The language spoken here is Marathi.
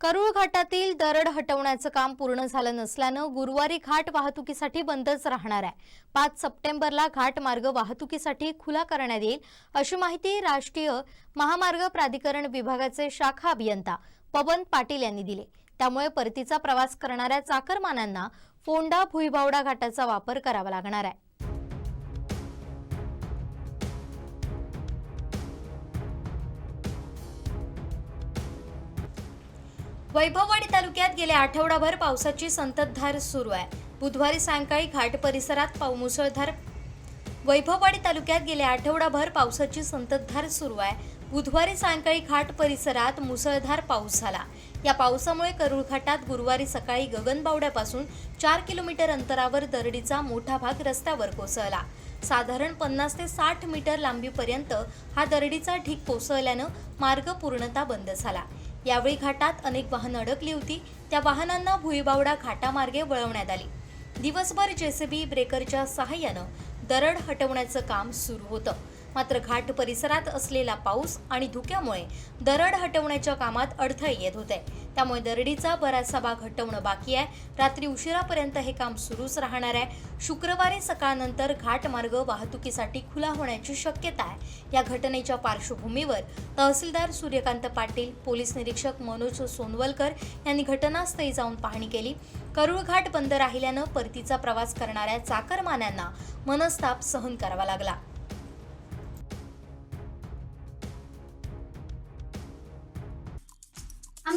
करूळ घाटातील दरड हटवण्याचं काम पूर्ण झालं नसल्यानं गुरुवारी घाट वाहतुकीसाठी बंदच राहणार आहे. पाच सप्टेंबरला घाट मार्ग वाहतुकीसाठी खुला करण्यात येईल अशी माहिती राष्ट्रीय महामार्ग प्राधिकरण विभागाचे शाखा अभियंता पवन पाटील यांनी दिली. त्यामुळे परतीचा प्रवास करणाऱ्या चाकरमानांना फोंडा भुईबावडा घाटाचा वापर करावा लागणार आहे. वैभववाडी तालुक्यात गेल्या आठवडाभर पावसाची संततधार सुरू आहे. बुधवारी सायंकाळी घाट परिसरात पाऊ मुसळधार वैभववाडी तालुक्यात गेल्या आठवडाभर पावसाची संततधार सुरू आहे. बुधवारी सायंकाळी घाट परिसरात मुसळधार पाऊस झाला. या पावसामुळे करूळ घाटात गुरुवारी सकाळी गगनबावड्यापासून चार किलोमीटर अंतरावर दरडीचा मोठा भाग रस्त्यावर कोसळला. साधारण पन्नास ते साठ मीटर लांबीपर्यंत हा दरडीचा ढीक कोसळल्यानं मार्ग पूर्णतः बंद झाला. यावेळी घाटात अनेक वाहनं अडकली होती. त्या वाहनांना भुईबावडा घाटामार्गे वळवण्यात आली. दिवसभर जेसीबी ब्रेकरच्या सहाय्यानं दरड हटवण्याचं काम सुरू होतं. मात्र घाट परिसरात असलेला पाऊस आणि धुक्यामुळे दरड हटवण्याच्या कामात अडथळे येत होते. त्यामुळे दरडीचा बराचसा भाग हटवणं बाकी आहे. रात्री उशिरापर्यंत हे काम सुरूच राहणार आहे. शुक्रवारी सकाळनंतर घाट मार्ग वाहतुकीसाठी खुला होण्याची शक्यता आहे. या घटनेच्या पार्श्वभूमीवर तहसीलदार सूर्यकांत पाटील पोलीस निरीक्षक मनोज सोनवलकर यांनी घटनास्थळी जाऊन पाहणी केली. करुळघाट बंद राहिल्यानं परतीचा प्रवास करणाऱ्या चाकरमान्यांना मनस्ताप सहन करावा लागला.